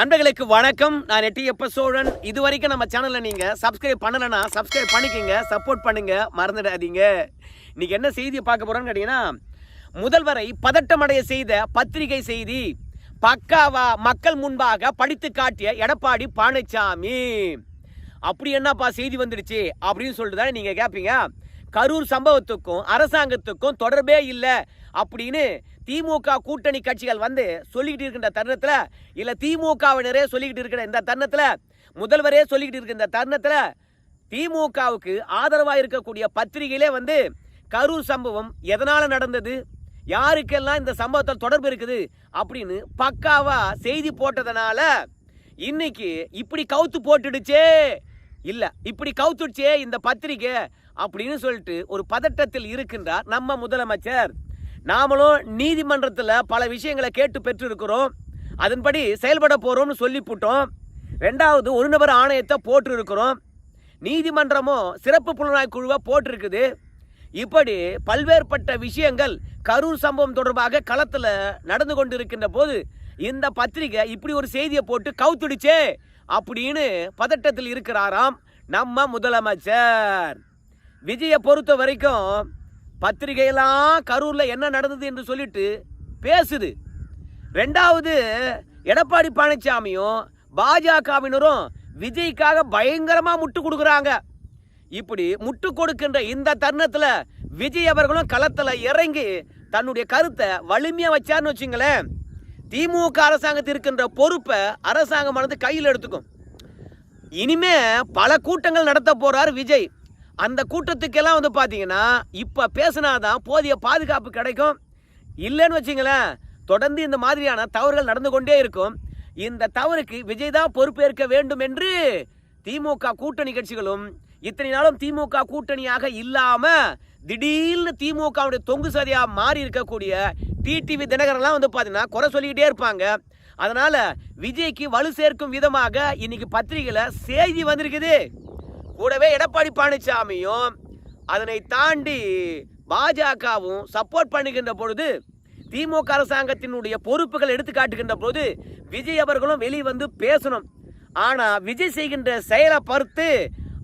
நண்பர்களுக்கு வணக்கம். நான் எட்டி எப்ப சோழன். இது வரைக்கும் நம்ம சேனலில் நீங்கள் சப்ஸ்கிரைப் பண்ணலைன்னா சப்ஸ்கிரைப் பண்ணிக்கங்க சப்போர்ட் பண்ணுங்க. மறந்துடாதீங்க. இன்னைக்கு என்ன செய்தியை பார்க்க போறோம்னு கேட்டீங்கன்னா முதல்வரை பதட்டமடைய செய்த பத்திரிகை செய்தி. பக்காவா மக்கள் முன்பாக படித்து காட்டிய எடப்பாடி பழனிசாமி அப்படி என்னப்பா செய்தி வந்துடுச்சு? அப்படின்னு சொல்லிட்டு தானே நீங்கள் கேட்பீங்க கரூர் சம்பவத்துக்கும் அரசாங்கத்துக்கும் தொடர்பே இல்லை. அப்படின்னு திமுக கூட்டணி கட்சிகள் வந்து சொல்லிக்கிட்டு இருக்கின்ற தருணத்தில் இல்லை திமுகவினரே சொல்லிக்கிட்டு இருக்கிற இந்த தருணத்தில் முதல்வரே சொல்லிக்கிட்டு இருக்கிற இந்த தருணத்தில் திமுகவுக்கு ஆதரவாக இருக்கக்கூடிய பத்திரிகையிலே வந்து கரூர் சம்பவம் எதனால் நடந்தது? யாருக்கெல்லாம் இந்த சம்பவத்தில் தொடர்பு இருக்குது? அப்படின்னு பக்காவாக செய்தி போட்டதுனால இன்னைக்கு இப்படி கவுத்து போட்டுடுச்சே. இல்லை இப்படி கவுத்துடுச்சே இந்த பத்திரிக்கை அப்படின்னு சொல்லிட்டு ஒரு பதட்டத்தில் இருக்கின்றார் நம்ம முதலமைச்சர். நாமளும் நீதிமன்றத்தில் பல விஷயங்களை கேட்டு பெற்றிருக்கிறோம். அதன்படி செயல்பட போகிறோம்னு சொல்லிவிட்டோம் ரெண்டாவது ஒரு நபர் ஆணையத்தை போட்டு இருக்கிறோம் நீதிமன்றமும் சிறப்பு புலனாய்வு குழுவை போட்டிருக்குது. இப்படி பல்வேறுபட்ட விஷயங்கள் கரூர் சம்பவம் தொடர்பாக களத்தில் நடந்து கொண்டிருக்கின்ற போது இந்த பத்திரிகை இப்படி ஒரு செய்தியை போட்டு கவுத்துடுச்சே அப்படின்னு பதட்டத்தில் இருக்கிறாராம் நம்ம முதலமைச்சர். விஜயை பொறுத்த வரைக்கும் பத்திரிகையெல்லாம் கரூரில் என்ன நடந்தது என்று சொல்லிட்டு பேசுது. ரெண்டாவது எடப்பாடி பழனிசாமியும் பாஜகவினரும் விஜய்க்காக பயங்கரமாக முட்டு கொடுக்குறாங்க. இப்படி முட்டு கொடுக்கின்ற இந்த தருணத்தில் விஜய் அவர்களும் களத்தில் இறங்கி தன்னுடைய கருத்தை வலிமையாக வச்சார்னு வச்சுங்களேன் திமுக அரசாங்கத்தில் இருக்கின்ற பொறுப்பை அரசாங்கமானது கையில் எடுத்துக்கும். இனிமே பல கூட்டங்கள் நடத்த போறார் விஜய். அந்த கூட்டத்துக்கெல்லாம் வந்து பார்த்தீங்கன்னா இப்போ பேசினாதான் போதிய பாதுகாப்பு கிடைக்கும். இல்லைன்னு வச்சிங்களேன் தொடர்ந்து இந்த மாதிரியான தவறுகள் நடந்து கொண்டே இருக்கும். இந்த தவறுக்கு விஜய் தான் பொறுப்பேற்க வேண்டும் என்று திமுக கூட்டணி கட்சிகளும் இத்தனை நாளும் திமுக கூட்டணியாக இல்லாமல் திடீர்னு திமுகவுடைய தொங்கு சதியாக மாறி இருக்கக்கூடிய டிடிவி தினகரன்லாம் வந்து பார்த்தீங்கன்னா குறை சொல்லிக்கிட்டே இருப்பாங்க. அதனால் விஜய்க்கு வலு சேர்க்கும் விதமாக இன்னைக்கு பத்திரிகையில் செய்தி வந்திருக்குது. கூடவே எடப்பாடி பழனிசாமியும் அதனை தாண்டி பாஜகவும் சப்போர்ட் பண்ணுகின்ற பொழுது திமுக அரசாங்கத்தினுடைய பொறுப்புகள் எடுத்து காட்டுகின்ற பொழுது விஜய் அவர்களும் வெளியே வந்து பேசணும். ஆனால் விஜய் செய்கின்ற செயலை பார்த்து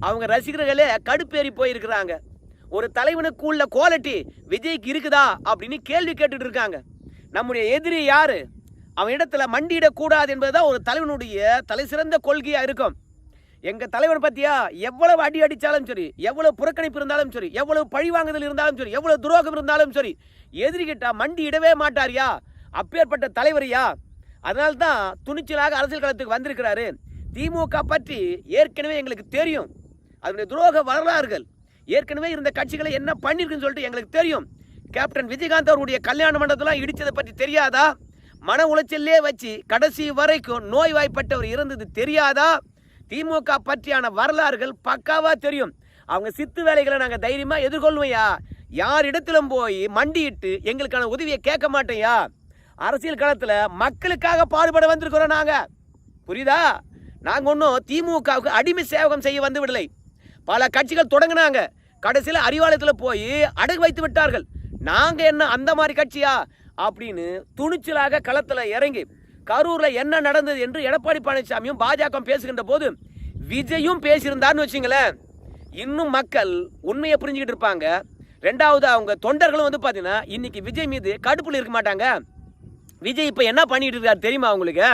அவங்க ரசிகர்களே கடுப்பேறி போயிருக்கிறாங்க. ஒரு தலைவனுக்கு உள்ள குவாலிட்டி விஜய்க்கு இருக்குதா அப்படின்னு கேள்வி கேட்டுட்டு இருக்காங்க. நம்முடைய எதிரி யாரு? அவன் இடத்துல மண்டியிடக்கூடாது என்பதுதான் ஒரு தலைவனுடைய தலை சிறந்த கொள்கையாக இருக்கும். எங்க தலைவன் பத்தியா? எவ்வளவு அடி அடிச்சாலும் சரி எவ்வளவு புறக்கணிப்பு இருந்தாலும் சரி எவ்வளவு பழி வாங்குதல் இருந்தாலும் சரி எவ்வளவு துரோகம் இருந்தாலும் சரி எதிரிகிட்டா மண்டி இடவே மாட்டாரியா? அப்பேற்பட்ட தலைவரியா? அதனால்தான் துணிச்சலாக அரசியல் களத்துக்கு வந்திருக்கிறாரு. திமுக பற்றி ஏற்கனவே எங்களுக்கு தெரியும். அதனுடைய துரோக வரலாறுகள். ஏற்கனவே இருந்த கட்சிகளை என்ன பண்ணிருக்குன்னு சொல்லிட்டு எங்களுக்கு தெரியும். கேப்டன் விஜயகாந்த் அவருடைய கல்யாண மண்டபத்தெல்லாம் இடிச்சதை பற்றி தெரியாதா? மன உளைச்சல்லே வச்சு கடைசி வரைக்கும் நோய்வாய்ப்பட்டவர் இருந்தது தெரியாதா? திமுக பற்றியான வரலாறுகள் பக்காவா தெரியும். அவங்க சித்து வேலைகளை நாங்கள் தைரியமா எதிர்கொள்வையா யார் இடத்திலும் போய் மண்டியிட்டு எங்களுக்கான உதவியை கேட்க மாட்டேயா? அரசியல் களத்தில் மக்களுக்காக பாடுபட வந்திருக்கிறோம் நாங்கள் புரியுதா? நாங்கள் ஒன்றும் திமுகவுக்கு அடிமை சேவகம் செய்ய வந்து விடலை. பல கட்சிகள் தொடங்கினாங்க. கடைசியில் அறிவாலயத்தில் போய் அடகு வைத்து விட்டார்கள். நாங்கள் என்ன அந்த மாதிரி கட்சியா? அப்படின்னு துணிச்சலாக களத்தில் இறங்கி கரூர்ல என்ன நடந்தது என்று எடப்பாடி பழனிசாமியும் பாஜக பேசுகின்ற போது விஜயும் பேசியிருந்தார்னு வச்சுங்களேன். இன்னும் மக்கள் உண்மையை புரிஞ்சுக்கிட்டு இருப்பாங்க. ரெண்டாவது அவங்க தொண்டர்களும் வந்து பார்த்தீங்கன்னா இன்னைக்கு விஜய் மீது கடுப்புல இருக்க மாட்டாங்க. விஜய் இப்போ என்ன பண்ணிட்டு இருக்காரு தெரியுமா அவங்களுக்கு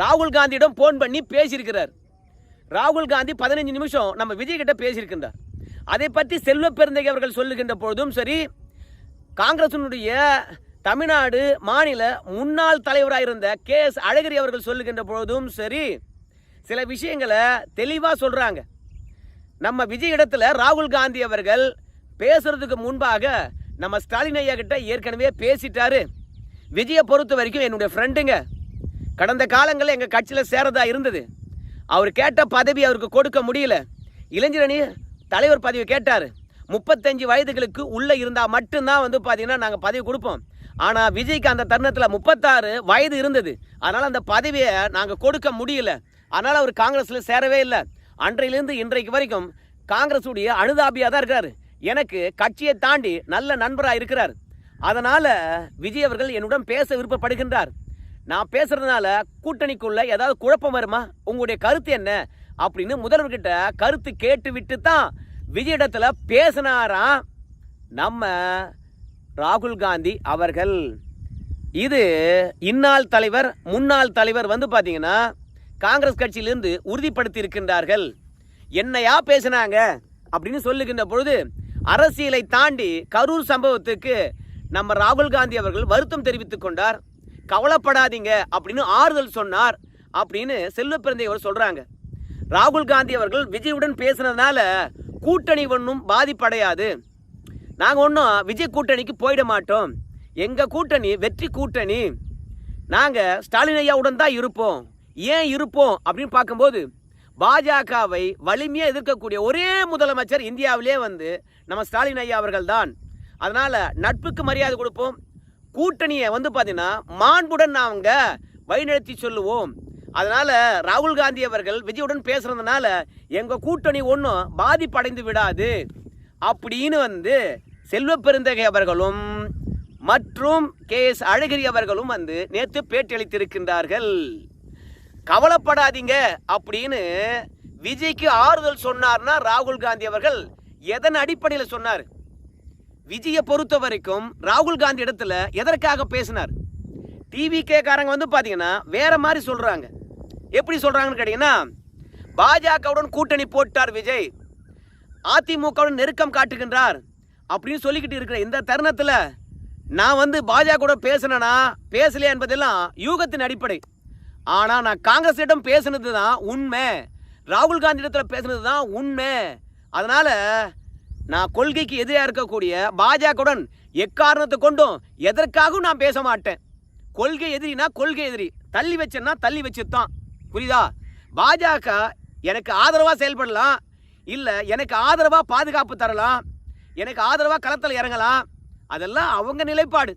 ராகுல் காந்தியிடம் ஃபோன் பண்ணி பேசியிருக்கிறார். ராகுல் காந்தி பதினஞ்சு நிமிஷம் நம்ம விஜய் கிட்ட பேசியிருக்கின்றார். அதை பற்றி செல்வ பெருந்தகை அவர்கள் சொல்லுகின்ற பொழுதும் சரி காங்கிரசினுடைய தமிழ்நாடு மாநில முன்னாள் தலைவராக இருந்த கே எஸ் அழகிரி அவர்கள் சொல்லுகின்ற பொழுதும் சரி சில விஷயங்களை தெளிவாக சொல்கிறாங்க நம்ம விஜய் இடத்துல ராகுல் காந்தி அவர்கள் பேசுறதுக்கு முன்பாக நம்ம ஸ்டாலின் ஐயா கிட்ட ஏற்கனவே பேசிட்டாரு. விஜயை பொறுத்த வரைக்கும் என்னுடைய ஃப்ரெண்டுங்க கடந்த காலங்களில் எங்கள் கட்சியில் சேரதா இருந்தது. அவர் கேட்ட பதவி அவருக்கு கொடுக்க முடியல. இளைஞரணி தலைவர் பதவி கேட்டார். முப்பத்தஞ்சு வயதுகளுக்கு உள்ளே இருந்தால் மட்டும்தான் வந்து பார்த்தீங்கன்னா நாங்கள் பதவி கொடுப்போம். ஆனால் விஜய்க்கு அந்த தருணத்தில் முப்பத்தாறு வயது இருந்தது. அதனால் அந்த பதவியை நாங்கள் கொடுக்க முடியல. அதனால் அவர் காங்கிரஸில் சேரவே இல்லை. அன்றையிலிருந்து இன்றைக்கு வரைக்கும் காங்கிரஸுடைய அனுதாபியாக தான் இருக்கார். எனக்கு கட்சியை தாண்டி நல்ல நண்பராக இருக்கிறார். அதனால் விஜய் அவர்கள் என்னுடன் பேச விருப்பப்படுகின்றார். நான் பேசுகிறதுனால கூட்டணிக்குள்ள ஏதாவது குழப்பம் வருமா? உங்களுடைய கருத்து என்ன? அப்படின்னு முதல்வர்கிட்ட கருத்து கேட்டு விட்டு தான் விஜயிடத்துல பேசினாராம் நம்ம ராகுல் காந்தி அவர்கள். இது இந்நாள் தலைவர் முன்னாள் தலைவர் வந்து பார்த்தீங்கன்னா காங்கிரஸ் கட்சியிலிருந்து உறுதிப்படுத்தி இருக்கின்றார்கள் என்னையா பேசினாங்க? அப்படின்னு சொல்லுகின்ற பொழுது அரசியலை தாண்டி கரூர் சம்பவத்துக்கு நம்ம ராகுல் காந்தி அவர்கள் வருத்தம் தெரிவித்துக் கொண்டார். கவலைப்படாதீங்க அப்படின்னு ஆறுதல் சொன்னார் அப்படின்னு செல்வ பிறந்தையவர் சொல்கிறாங்க ராகுல் காந்தி அவர்கள் விஜயுடன் பேசுனதுனால கூட்டணி ஒன்றும் பாதிப்படையாது. நாங்கள் ஒன்றும் விஜய் கூட்டணிக்கு போயிட மாட்டோம். எங்கள் கூட்டணி வெற்றி கூட்டணி. நாங்கள் ஸ்டாலின் ஐயாவுடன் தான் இருப்போம். ஏன் இருப்போம் அப்படின்னு பார்க்கும்போது பாஜகவை வலிமையாக எதிர்க்கக்கூடிய ஒரே முதலமைச்சர் இந்தியாவிலே வந்து நம்ம ஸ்டாலின் ஐயா அவர்கள் தான். அதனால் நட்புக்கு மரியாதை கொடுப்போம். கூட்டணியை வந்து பார்த்தீங்கன்னா மாண்புடன் நாங்கள் வழிநடத்தி சொல்லுவோம். அதனால் ராகுல் காந்தி அவர்கள் விஜயுடன் பேசுகிறதுனால எங்கள் கூட்டணி ஒன்றும் பாதிப்படைந்து விடாது. அப்படின்னு வந்து செல்வ பெருந்தகை அவர்களும் மற்றும் கே எஸ் அழகிரி அவர்களும் வந்து நேற்று பேட்டியளித்திருக்கின்றார்கள் கவலைப்படாதீங்க அப்படின்னு விஜய்க்கு ஆறுதல் சொன்னார்னா ராகுல் காந்தி அவர்கள் எதன் அடிப்படையில் சொன்னார்? விஜயை பொறுத்த வரைக்கும் ராகுல் காந்தி இடத்துல எதற்காக பேசினார்? டிவி கேக்காரங்க வந்து பார்த்தீங்கன்னா வேற மாதிரி சொல்றாங்க. எப்படி சொல்றாங்கன்னு கேட்டீங்கன்னா பாஜகவுடன் கூட்டணி போட்டார் விஜய். அதிமுகவுடன் நெருக்கம் காட்டுகின்றார். அப்படின்னு சொல்லிக்கிட்டு இருக்கிற இந்த தருணத்தில் நான் வந்து பாஜக பேசினேனா? பேசலையா என்பதெல்லாம் யூகத்தின் அடிப்படை. ஆனால் நான் காங்கிரஸிடம் பேசினது தான் உண்மை. ராகுல் காந்தி இடத்துல பேசினது தான் உண்மை. அதனால் நான் கொள்கைக்கு எதிராக இருக்கக்கூடிய பாஜகவுடன் எக்காரணத்தை கொண்டும் எதற்காகவும் நான் பேச மாட்டேன். கொள்கை எதிரினா கொள்கை எதிரி. தள்ளி வச்சேன்னா தள்ளி வச்சுத்தான். தான் புரியுதா? பாஜக எனக்கு ஆதரவாக செயல்படலாம். இல்லை எனக்கு ஆதரவாக பாதுகாப்பு தரலாம் எனக்கு ஆதரவாக களத்தில் இறங்கலாம் அதெல்லாம் அவங்க நிலைப்பாடு.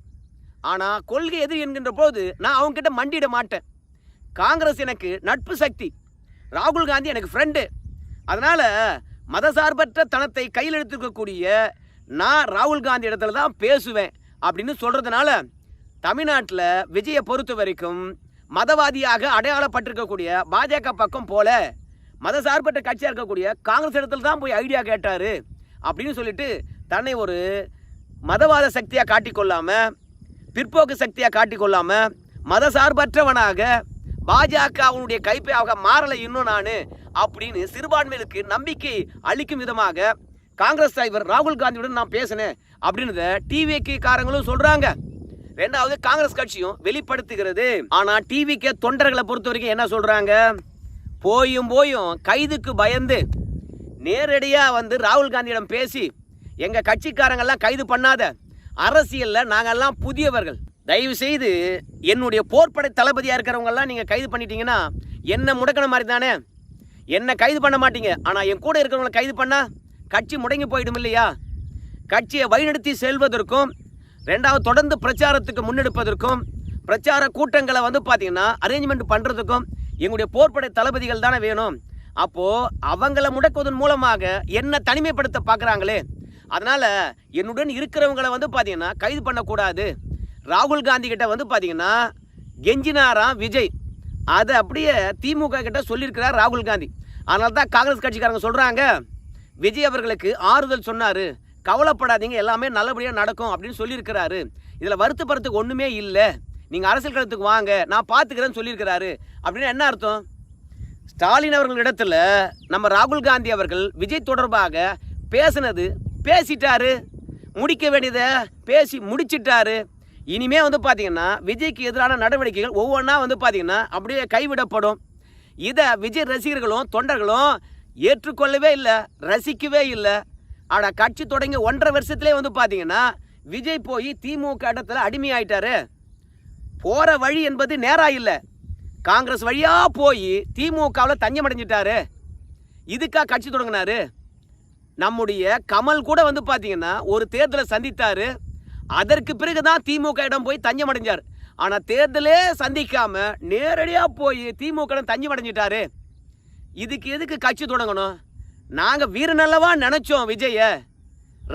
ஆனால் கொள்கை எதிரி என்கின்ற போது நான் அவங்ககிட்ட மண்டிட மாட்டேன். காங்கிரஸ் எனக்கு நட்பு சக்தி ராகுல் காந்தி எனக்கு ஃப்ரெண்டு அதனால் மதசார்பற்ற தனத்தை கையில் எடுத்துக்கக்கூடிய நான் ராகுல் காந்தி இடத்துல தான் பேசுவேன் அப்படின்னு சொல்கிறதுனால தமிழ்நாட்டில் விஜயை பொறுத்த வரைக்கும் மதவாதியாக அடையாளப்பட்டிருக்கக்கூடிய பாஜக பக்கம் போல மதசார்பற்ற கட்சியாக இருக்கக்கூடிய காங்கிரஸ் இடத்துல தான் போய் ஐடியா கேட்டார். அப்படின்னு சொல்லிட்டு தன்னை ஒரு மதவாத சக்தியாக காட்டிக்கொள்ளாமல் பிற்போக்கு சக்தியாக காட்டிக்கொள்ளாம மதசார்பற்றவனாக பாஜக அவனுடைய கைப்பையாக மாறலை இன்னும் நான் அப்படின்னு சிறுபான்மையினருக்கு நம்பிக்கை அளிக்கும் விதமாக காங்கிரஸ் தலைவர் ராகுல் காந்தியுடன் நான் பேசினேன் அப்படின்றத டிவிக்கு காரங்களும் சொல்கிறாங்க ரெண்டாவது காங்கிரஸ் கட்சியும் வெளிப்படுத்துகிறது. ஆனால் டிவிக்கு தொண்டர்களை பொறுத்த வரைக்கும் என்ன சொல்கிறாங்க போயும் போயும் கைதுக்கு பயந்து நேரடியாக வந்து ராகுல் காந்தியிடம் பேசி எங்கள் கட்சிக்காரங்கெல்லாம் கைது பண்ணாத. அரசியலில் நாங்கள்லாம் புதியவர்கள். தயவு செய்து என்னுடைய போர்ப்படை தளபதியாக இருக்கிறவங்கெல்லாம் நீங்கள் கைது பண்ணிட்டீங்கன்னா என்ன முடக்கின மாதிரி தானே? என்ன கைது பண்ண மாட்டீங்க? ஆனால் என் கூட இருக்கிறவங்களை கைது பண்ணால் கட்சி முடங்கி போயிடும் இல்லையா? கட்சியை வழிநடத்தி செல்வதற்கும் ரெண்டாவது தொடர்ந்து பிரச்சாரத்துக்கு முன்னெடுப்பதற்கும் பிரச்சார கூட்டங்களை வந்து பார்த்தீங்கன்னா அரேஞ்ச்மெண்ட் பண்ணுறதுக்கும் எங்களுடைய போர்ப்படை தளபதிகள் தானே வேணும். அப்போது அவங்கள முடக்குவதன் மூலமாக என்னை தனிமைப்படுத்த பார்க்குறாங்களே. அதனால் என்னுடன் இருக்கிறவங்களை வந்து பார்த்தீங்கன்னா கைது பண்ணக்கூடாது. ராகுல் காந்தி கிட்ட வந்து பார்த்தீங்கன்னா கெஞ்சினாராம் விஜய். அதை அப்படியே திமுக கிட்ட சொல்லியிருக்கிறார் ராகுல் காந்தி. அதனால தான் காங்கிரஸ் கட்சிக்காரங்க சொல்கிறாங்க விஜய் அவர்களுக்கு ஆறுதல் சொன்னார். கவலைப்படாதீங்க எல்லாமே நல்லபடியாக நடக்கும் அப்படின்னு சொல்லியிருக்கிறாரு. இதில் வருத்தப்படுறதுக்கு ஒன்றுமே இல்லை. நீங்கள் அரசியல் களத்துக்கு வாங்க நான் பார்த்துக்கிறேன்னு சொல்லியிருக்கிறாரு. அப்படின்னு என்ன அர்த்தம்? ஸ்டாலின் அவர்களிடத்தில் நம்ம ராகுல் காந்தி அவர்கள் விஜய் தொடர்பாக பேசினது பேசிட்டாரு. முடிக்க வேண்டியதை பேசி முடிச்சிட்டாரு. இனிமே வந்து பார்த்தீங்கன்னா விஜய்க்கு எதிரான நடவடிக்கைகள் ஒவ்வொன்றா வந்து பார்த்தீங்கன்னா அப்படியே கைவிடப்படும். இதை விஜய் ரசிகர்களும் தொண்டர்களும் ஏற்றுக்கொள்ளவே இல்லை ரசிக்கவே இல்லை. ஆனால் கட்சி தொடங்கி ஒன்றரை வருஷத்துலேயே வந்து பார்த்தீங்கன்னா விஜய் போய் திமுக இடத்துல அடிமையாயிட்டாரு. போகிற வழி என்பது நேரா இல்லை. காங்கிரஸ் வழியாக போய் திமுகவில் தஞ்சம் அடைஞ்சிட்டாரு இதுக்காக கட்சி தொடங்கினாரு. நம்முடைய கமல் கூட வந்து பார்த்தீங்கன்னா ஒரு தேர்தலை சந்தித்தாரு. அதற்கு பிறகு தான் திமுக இடம் போய் தஞ்சம் அடைஞ்சார் ஆனால் தேர்தலே சந்திக்காம நேரடியாக போய் திமுக தஞ்சம் அடைஞ்சிட்டாரு இதுக்கு எதுக்கு கட்சி தொடங்கணும்? நாங்கள் வீரநல்லவா நினைச்சோம் விஜய.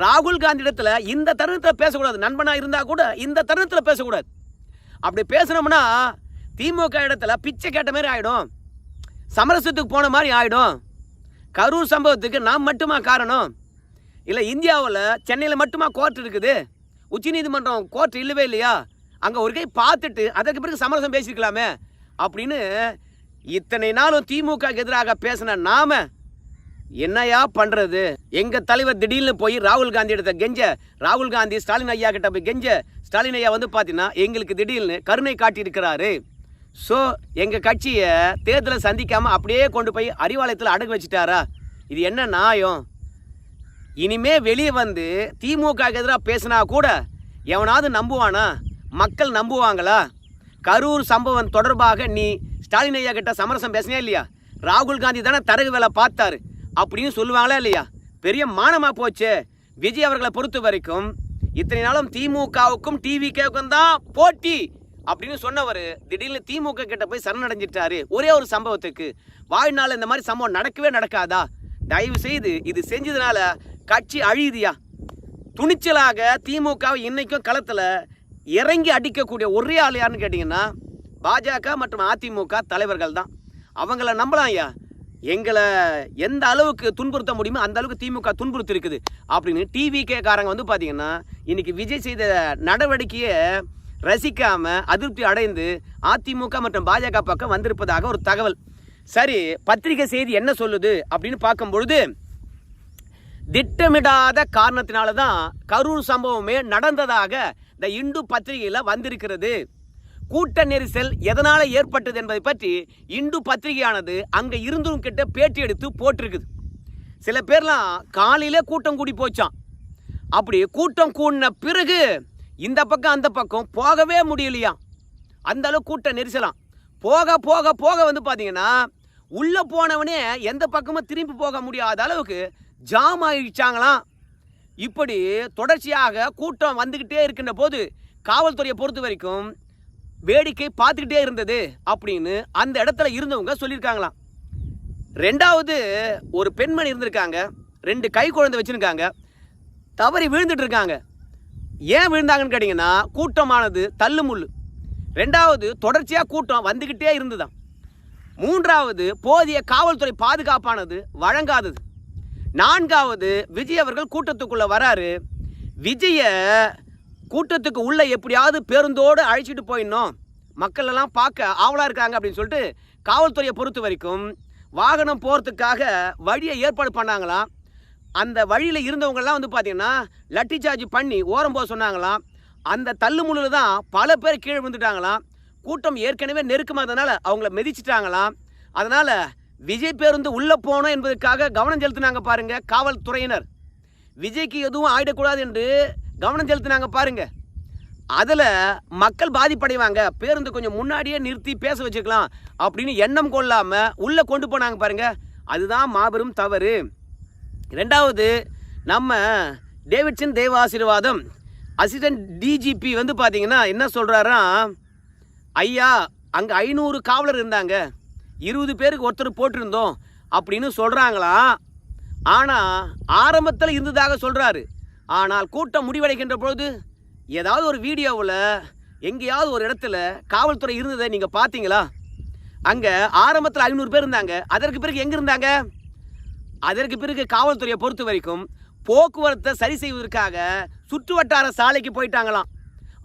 ராகுல் காந்தி இடத்துல இந்த தருணத்தில் பேசக்கூடாது. நண்பனாக இருந்தால் கூட இந்த தருணத்தில் பேசக்கூடாது. அப்படி பேசுனோம்னா திமுக இடத்துல பிச்சை கேட்ட மாதிரி ஆகிடும் சமரசத்துக்கு போன மாதிரி ஆகிடும் கரூர் சம்பவத்துக்கு நாம் மட்டுமா காரணம்? இல்லை இந்தியாவில் சென்னையில் மட்டுமா கோர்ட் இருக்குது? உச்சநீதிமன்றம் கோர்ட் இல்லவே இல்லையா? அங்கே ஒரு கை பார்த்துட்டு அதற்கு பிறகு சமரசம் பேசிக்கலாமே அப்படின்னு இத்தனை நாளும் திமுக எதிராக பேசின நாம என்னையா பண்ணுறது எங்கள் தலைவர் திடீர்னு போய் ராகுல் காந்தி இடத்த கெஞ்ச ராகுல் காந்தி ஸ்டாலின் ஐயா கிட்ட போய் கெஞ்ச ஸ்டாலின் ஐயா வந்து பார்த்தீங்கன்னா எங்களுக்கு திடீர்னு கருணை காட்டியிருக்கிறாரு. ஸோ எங்கள் கட்சியை தேர்தலை சந்திக்காமல் அப்படியே கொண்டு போய் அறிவாலயத்தில் அடகு வச்சுட்டாரா? இது என்ன நியாயம்? இனிமே வெளியே வந்து திமுக எதிராக பேசினா கூட எவனாவது நம்புவானா? மக்கள் நம்புவாங்களா? கரூர் சம்பவம் தொடர்பாக நீ ஸ்டாலின் ஐயா கிட்ட சமரசம் பேசினே இல்லையா? ராகுல் காந்தி தானே தரகு வேலை பார்த்தாரு. அப்படின்னு சொல்லுவாங்களா இல்லையா? பெரிய மானமாக போச்சு. விஜய் அவர்களை பொறுத்த வரைக்கும் இத்தனை நாளும் திமுகவுக்கும் டிவிகேவுக்கும் தான் போட்டி அப்படின்னு சொன்னவர் திடீர்னு திமுக கிட்ட போய் சரணடைஞ்சிட்டாரு. ஒரே ஒரு சம்பவத்துக்கு. வாழ்நாள் இந்த மாதிரி சம்பவம் நடக்கவே நடக்காதா? தயவு செய்து இது செஞ்சதுனால கட்சி அழியுதியா? துணிச்சலாக திமுகவை இன்னைக்கும் களத்தில் இறங்கி அடிக்கக்கூடிய ஒரே ஆள் யாருன்னு கேட்டிங்கன்னா பாஜக மற்றும் அதிமுக தலைவர்கள் தான். அவங்கள நம்பலாம் ஐயா எங்களை எந்த அளவுக்கு துன்புறுத்த முடியுமோ அந்த அளவுக்கு திமுக துன்புறுத்தி இருக்குது அப்படின்னு டிவிகே காரங்க வந்து பார்த்தீங்கன்னா இன்னைக்கு விஜய் செய்த நடவடிக்கையை ரசிக்காமல் அதிருப்தி அடைந்து அதிமுக மற்றும் பாஜக பக்கம் வந்திருப்பதாக ஒரு தகவல். சரி பத்திரிகை செய்தி என்ன சொல்லுது அப்படின்னு பார்க்கும் பொழுது திட்டமிடாத காரணத்தினால தான் கரூர் சம்பவமே நடந்ததாக இந்த இந்து பத்திரிகையில் வந்திருக்கிறது. கூட்ட நெரிசல் எதனால ஏற்பட்டது என்பதை பற்றி இந்து பத்திரிகையானது அங்கே இருந்தும் கிட்ட பேட்டி எடுத்து போட்டிருக்குது. சில பேர்லாம் காலையிலே கூட்டம் கூடி போச்சான் அப்படி கூட்டம் கூடின பிறகு இந்த பக்கம் அந்த பக்கம் போகவே முடியலையா? அந்த அளவு கூட்ட நெரிசலாம். போக போக போக வந்து பார்த்தீங்கன்னா உள்ளே போனவனே எந்த பக்கமும் திரும்பி போக முடியாத அளவுக்கு ஜாம் ஆகிடுச்சாங்களாம் இப்படி தொடர்ச்சியாக கூட்டம் வந்துக்கிட்டே இருக்கின்ற போது காவல்துறையை பொறுத்த வரைக்கும் வேடிக்கை பார்த்துக்கிட்டே இருந்தது அப்படின்னு அந்த இடத்துல இருந்தவங்க சொல்லியிருக்காங்களாம். ரெண்டாவது ஒரு பெண்மணி இருந்திருக்காங்க. ரெண்டு கை குழந்தை வச்சுருக்காங்க. தவறி விழுந்துட்டு இருக்காங்க ஏன் விழுந்தாங்கன்னு கேட்டிங்கன்னா கூட்டமானது தள்ளுமுள்ளு ரெண்டாவது தொடர்ச்சியாக கூட்டம் வந்துக்கிட்டே இருந்துதான் மூன்றாவது போதிய காவல்துறை பாதுகாப்பானது வழங்காதது. நான்காவது விஜய் அவர்கள் கூட்டத்துக்குள்ளே வராரு. விஜய கூட்டத்துக்கு உள்ளே எப்படியாவது பேருந்தோடு அழைச்சிட்டு போயிடணும். மக்கள் எல்லாம் பார்க்க ஆவலாக இருக்காங்க அப்படின்னு சொல்லிட்டு காவல்துறையை பொறுத்த வரைக்கும் வாகனம் போகிறதுக்காக வழியை ஏற்பாடு பண்ணாங்களாம் அந்த வழியில் இருந்தவங்கெல்லாம் வந்து பார்த்தீங்கன்னா லட்டி சார்ஜ் பண்ணி ஓரம் போக சொன்னாங்களாம் அந்த தள்ளுமுள்ளில் தான் பல பேர் கீழே விழுந்துட்டாங்களாம் கூட்டம் ஏற்கனவே நெருக்கமாக இருந்ததுனால அவங்கள மிதிச்சிட்டாங்களாம் அதனால் விஜய் பேருந்து உள்ளே போனோம் என்பதற்காக கவனம் செலுத்தினாங்க பாருங்கள் காவல்துறையினர். விஜய்க்கு எதுவும் ஆயிடக்கூடாது என்று கவனம் செலுத்தினாங்க பாருங்க. அதில் மக்கள் பாதிப்படைவாங்க. பேருந்து கொஞ்சம் முன்னாடியே நிறுத்தி பேச வச்சுக்கலாம் அப்படின்னு எண்ணம் கொள்ளாமல் உள்ளே கொண்டு போனாங்க பாருங்க. அதுதான் மாபெரும் தவறு. ரெண்டாவது நம்ம டேவிட்சன் தேவ ஆசீர்வாதம் அசிஸ்டன்ட் டிஜிபி வந்து பார்த்தீங்கன்னா என்ன சொல்கிறாராம் ஐயா அங்கே ஐநூறு காவலர் இருந்தாங்க. இருபது பேருக்கு ஒருத்தர் போட்டிருந்தோம் அப்படின்னு சொல்கிறாங்களாம் ஆனால் ஆரம்பத்தில் இருந்ததாக சொல்கிறாரு ஆனால் கூட்டம் முடிவடைகின்ற பொழுது ஏதாவது ஒரு வீடியோவில் எங்கேயாவது ஒரு இடத்துல காவல்துறை இருந்ததை நீங்கள் பார்த்தீங்களா? அங்கே ஆரம்பத்தில் ஐநூறு பேர் இருந்தாங்க. அதற்கு பிறகு எங்கே இருந்தாங்க? அதற்கு பிறகு காவல்துறையை பொறுத்த வரைக்கும் போக்குவரத்தை சரி செய்வதற்காக சுற்று வட்டார சாலைக்கு போயிட்டாங்களாம்.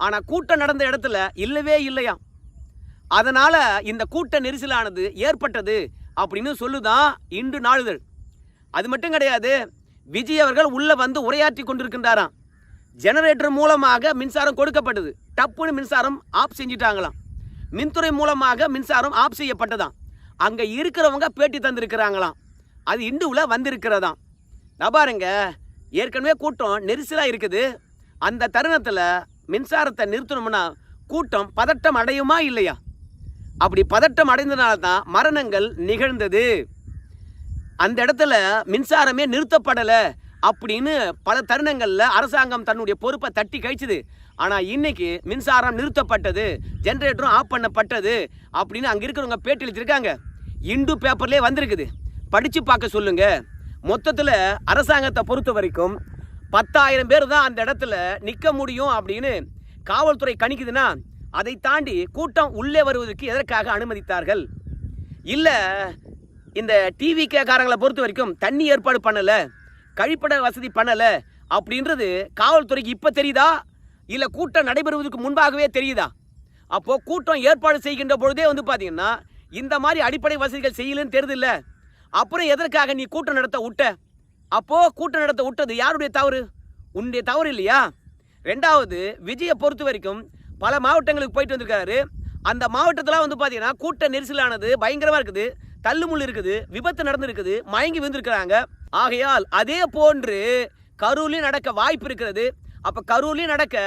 ஆனால் கூட்டம் நடந்த இடத்துல இல்லவே இல்லையாம். அதனால் இந்த கூட்ட நெரிசலானது ஏற்பட்டது அப்படின்னு சொல்லுதான் இன்று நாளிதழ். அது மட்டும் கிடையாது விஜய் அவர்கள் உள்ள வந்து உரையாற்றி கொண்டிருக்கின்றாராம். ஜெனரேட்டர் மூலமாக மின்சாரம் கொடுக்கப்பட்டது. டப்புன்னு மின்சாரம் ஆஃப் செஞ்சிட்டாங்களாம். மின்துறை மூலமாக மின்சாரம் ஆஃப் செய்யப்பட்டதாம். அங்கே இருக்கிறவங்க பேட்டி தந்திருக்கிறாங்களாம். அது இந்துவில் வந்திருக்கிறதாம். பாருங்க ஏற்கனவே கூட்டம் நெரிசலாக இருக்குது. அந்த தருணத்தில் மின்சாரத்தை நிறுத்தணும்னா கூட்டம் பதட்டம் அடையுமா இல்லையா? அப்படி பதட்டம் அடைந்தனால தான் மரணங்கள் நிகழ்ந்தது. அந்த இடத்துல மின்சாரமே நிறுத்தப்படலை அப்படின்னு பல தருணங்களில் அரசாங்கம் தன்னுடைய பொறுப்பை தட்டி கழிச்சுது. ஆனால் இன்னைக்கு மின்சாரம் நிறுத்தப்பட்டது ஜென்ரேட்டரும் ஆஃப் பண்ணப்பட்டது அப்படின்னு அங்கே இருக்கிறவங்க பேட்டி எழுதியிருக்காங்க. இந்து பேப்பர்லேயே வந்திருக்குது. படித்து பார்க்க சொல்லுங்க. மொத்தத்தில் அரசாங்கத்தை பொறுத்த வரைக்கும் பத்தாயிரம் பேர் தான் அந்த இடத்துல நிற்க முடியும் அப்படின்னு காவல்துறை கணிக்குதுன்னா அதை தாண்டி கூட்டம் உள்ளே வருவதற்கு எதற்காக அனுமதித்தார்கள்? இல்லை இந்த டிவி காரங்களை பொறுத்த வரைக்கும் தண்ணி ஏற்பாடு பண்ணல கழிப்பட வசதி பண்ணல அப்படின்றது காவல்துறைக்கு இப்போ தெரியுதா? இல்லை கூட்டம் நடைபெறுவதற்கு முன்பாகவே தெரியுதா? அப்போது கூட்டம் ஏற்பாடு செய்கின்ற பொழுதே வந்து பார்த்தீங்கன்னா இந்த மாதிரி அடிப்படை வசதிகள் செய்யலன்னு தெரியுதுல்ல அப்புறம் எதற்காக நீ கூட்டம் நடத்த விட்ட? அப்போ கூட்டம் நடத்த விட்டது யாருடைய தவறு? உன்னுடைய தவறு இல்லையா? ரெண்டாவது விஜயை பொறுத்த வரைக்கும் பல மாவட்டங்களுக்கு போயிட்டு வந்திருக்காரு. அந்த மாவட்டத்தில் வந்து பார்த்தீங்கன்னா கூட்ட நெரிசலானது பயங்கரமாக இருக்குது. தள்ளுமுள் இருக்குது விபத்து நடந்திருக்குது மயங்கி விழுந்திருக்கிறாங்க. ஆகையால் அதே போன்று கரூர்லையும் நடக்க வாய்ப்பு இருக்கிறது. அப்போ கரூர்லையும் நடக்க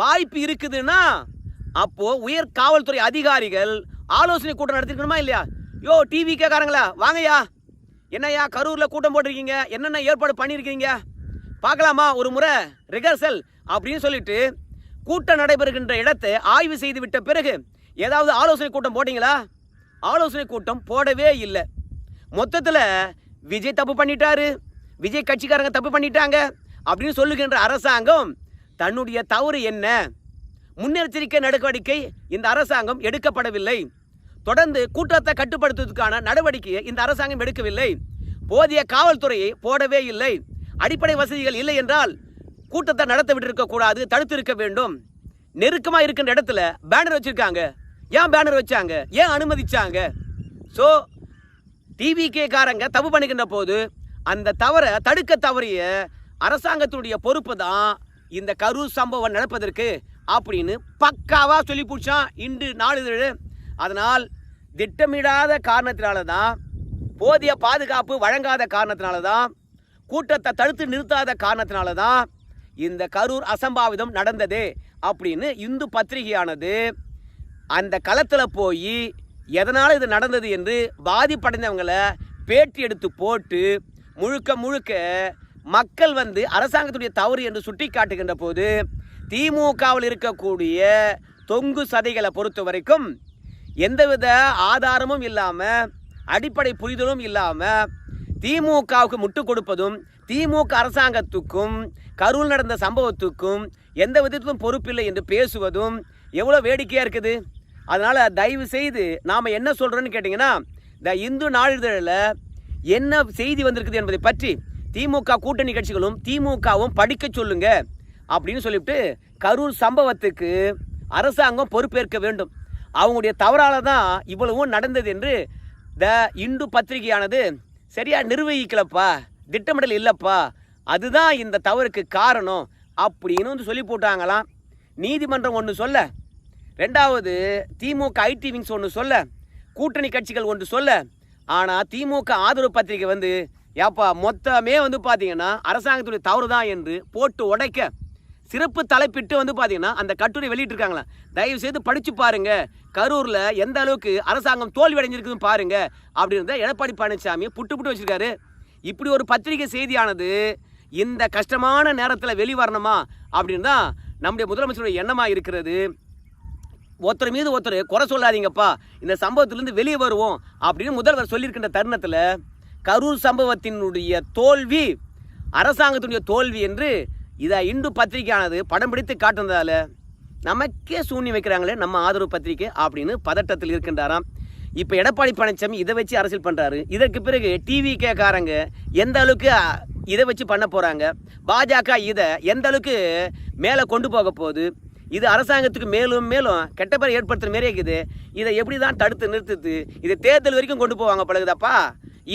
வாய்ப்பு இருக்குதுன்னா அப்போ உயர் காவல்துறை அதிகாரிகள் ஆலோசனை கூட்டம் நடத்திருக்கணுமா இல்லையா? யோ டிவி கேட்காரங்களா வாங்கய்யா. என்னய்யா கரூரில் கூட்டம் போட்டிருக்கீங்க என்னென்ன ஏற்பாடு பண்ணியிருக்கீங்க? பார்க்கலாமா ஒரு முறை ரிஹர்சல் அப்படின்னு சொல்லிட்டு கூட்டம் நடைபெறுகின்ற இடத்தை ஆய்வு செய்து விட்ட பிறகு ஏதாவது ஆலோசனை கூட்டம் போட்டீங்களா? ஆலோசனை கூட்டம் போடவே இல்லை. மொத்தத்தில் விஜய் தப்பு பண்ணிட்டாரு. விஜய் கட்சிக்காரங்க தப்பு பண்ணிட்டாங்க அப்படின்னு சொல்லுகின்ற அரசாங்கம் தன்னுடைய தவறு என்ன? முன்னெச்சரிக்கை நடவடிக்கை இந்த அரசாங்கம் எடுக்கப்படவில்லை. தொடர்ந்து கூட்டத்தை கட்டுப்படுத்துவதற்கான நடவடிக்கையை இந்த அரசாங்கம் எடுக்கவில்லை. போதிய காவல்துறையை போடவே இல்லை. அடிப்படை வசதிகள் இல்லை என்றால் கூட்டத்தை நடத்த விட்டிருக்க கூடாது தடுத்து இருக்க வேண்டும். நெருக்கமாக இருக்கின்ற இடத்துல பேனர் வச்சிருக்காங்க. ஏன் பேனர் வச்சாங்க? ஏன் அனுமதிச்சாங்க? ஸோ டிவிகே காரங்க தப்பு பண்ணிக்கின்ற போது அந்த தவறை தடுக்க தவறிய அரசாங்கத்தினுடைய பொறுப்பு தான் இந்த கரூர் சம்பவம் நடப்பதற்கு அப்படின்னு பக்காவாக சொல்லி பிடிச்சான். இன்று நாளிதழ் அதனால் திட்டமிடாத காரணத்தினால தான் போதிய பாதுகாப்பு வழங்காத காரணத்தினால தான் கூட்டத்தை தடுத்து நிறுத்தாத காரணத்தினால தான் இந்த கரூர் அசம்பாவிதம் நடந்தது அப்படின்னு இந்து பத்திரிகையானது அந்த களத்தில் போய் எதனால் இது நடந்தது என்று பாதிப்படைந்தவங்களை பேட்டி எடுத்து போட்டு முழுக்க முழுக்க மக்கள் வந்து அரசாங்கத்துடைய தவறு என்று சுட்டி காட்டுகின்ற போது திமுகவில் இருக்கக்கூடிய தொங்கு சதைகளை பொறுத்த வரைக்கும் எந்தவித ஆதாரமும் இல்லாமல் அடிப்படை புரிதலும் இல்லாமல் திமுகவுக்கு முட்டு கொடுப்பதும் திமுக அரசாங்கத்துக்கும் கரூர் நடந்த சம்பவத்துக்கும் எந்த விதத்திலும் பொறுப்பில்லை என்று பேசுவதும் எவ்வளோ வேடிக்கையாக இருக்குது? அதனால் தயவு செய்து நாம் என்ன சொல்கிறோன்னு கேட்டிங்கன்னா இந்த இந்து நாளிதழில் என்ன செய்தி வந்திருக்குது என்பதை பற்றி திமுக கூட்டணி கட்சிகளும் திமுகவும் படிக்க சொல்லுங்க அப்படின்னு சொல்லிவிட்டு கரூர் சம்பவத்துக்கு அரசாங்கம் பொறுப்பேற்க வேண்டும். அவங்களுடைய தவறால் தான் இவ்வளவும் நடந்தது என்று த இந்து பத்திரிகையானது சரியாக நிர்வகிக்கலப்பா திட்டமிடல் இல்லைப்பா அதுதான் இந்த தவறுக்கு காரணம் அப்படின்னு வந்து சொல்லி போட்டாங்களாம். நீதிமன்றம் ஒன்று சொல்ல ரெண்டாவது திமுக ஐடி விங்ஸ் ஒன்று சொல்ல கூட்டணி கட்சிகள் ஒன்று சொல்ல. ஆனால் திமுக ஆதரவு பத்திரிகை வந்து ஏப்பா மொத்தமே வந்து பார்த்தீங்கன்னா அரசாங்கத்துடைய தவறு தான் என்று போட்டு உடைக்க சிறப்பு தலைப்பிட்டு வந்து பார்த்தீங்கன்னா அந்த கட்டுரை வெளியிட்டிருக்காங்களா? தயவு செய்து படித்து பாருங்க. கரூரில் எந்த அளவுக்கு அரசாங்கம் தோல்வி அடைஞ்சிருக்குன்னு பாருங்க. அப்படின்றத எடப்பாடி பழனிசாமி புட்டு புட்டு வச்சிருக்காரு. இப்படி ஒரு பத்திரிகை செய்தியானது இந்த கஷ்டமான நேரத்தில் வெளிவரணுமா? அப்படின்னு தான் நம்முடைய முதலமைச்சருடைய எண்ணமாக இருக்கிறது. ஒருத்தர் மீது ஒருத்தர் குறை சொல்லாதீங்கப்பா. இந்த சம்பவத்திலேருந்து வெளியே வருவோம் அப்படின்னு முதல்வர் சொல்லியிருக்கின்ற தருணத்தில் கரூர் சம்பவத்தினுடைய தோல்வி அரசாங்கத்தினுடைய தோல்வி என்று இதை இந்து பத்திரிகையானது படம் பிடித்து காட்டுனதால் நமக்கே சூன்யம் வைக்கிறாங்களே நம்ம ஆதரவு பத்திரிகை அப்படின்னு பதட்டத்தில் இருக்கின்றாராம். இப்போ எடப்பாடி பழனிசாமி இதை வச்சு அரசியல் பண்ணுறாரு இதற்கு பிறகு டிவி காரங்க எந்த அளவுக்கு இதை வச்சு பண்ண போகிறாங்க பாஜக இதை எந்த அளவுக்கு மேலே கொண்டு போக போகுது? இது அரசாங்கத்துக்கு மேலும் மேலும் கெட்ட பேர் ஏற்படுத்துகிற மாரி இருக்குது. இதை எப்படி தான் தடுத்து நிறுத்துது? இதை தேர்தல் வரைக்கும் கொண்டு போவாங்க பழகுதாப்பா?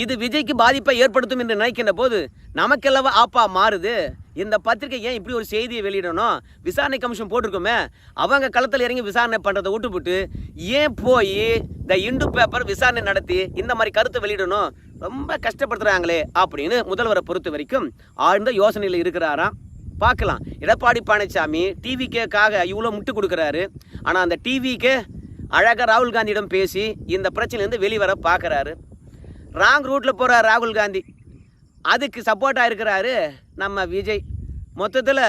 இது விஜய்க்கு பாதிப்பை ஏற்படுத்தும் என்று நினைக்கின்ற போது நமக்கெல்லாம் ஆப்பா மாறுது. இந்த பத்திரிகை ஏன் இப்படி ஒரு செய்தியை வெளியிடணும்? விசாரணை கமிஷன் போட்டிருக்கோமே. அவங்க களத்தில் இறங்கி விசாரணை பண்ணுறதை விட்டுவிட்டு ஏன் போய் இந்த இண்டு பேப்பர் விசாரணை நடத்தி இந்த மாதிரி கருத்தை வெளியிடணும்? ரொம்ப கஷ்டப்படுத்துகிறாங்களே அப்படின்னு முதல்வரை பொறுத்த வரைக்கும் ஆழ்ந்த யோசனையில் இருக்கிறாராம். பார்க்கலாம். எடப்பாடி பழனிசாமி டிவிக்கேக்காக இவ்வளோ முட்டு கொடுக்குறாரு. ஆனால் அந்த டிவிக்கே அழகாக ராகுல் காந்தியிடம் பேசி இந்த பிரச்சனையிலேருந்து வெளிவர பார்க்குறாரு. ராங் ரூட்டில் போகிறார் ராகுல் காந்தி. அதுக்கு சப்போர்ட்டாக இருக்கிறாரு நம்ம விஜய். மொத்தத்தில்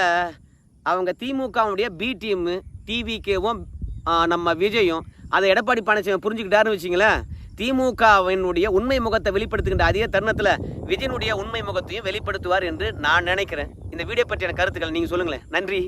அவங்க திமுகவுடைய பி டீம்மு டிவிகேவும் நம்ம விஜயும் அதை எடப்பாடி பழனிசாமி புரிஞ்சுக்கிட்டாருன்னு வச்சிங்களேன் திமுகவினுடைய உண்மை முகத்தை வெளிப்படுத்துகின்ற அதே தருணத்தில் விஜயனுடைய உண்மை முகத்தையும் வெளிப்படுத்துவார் என்று நான் நினைக்கிறேன். இந்த வீடியோ பற்றியான கருத்துக்கள் நீங்கள் சொல்லுங்களேன். நன்றி.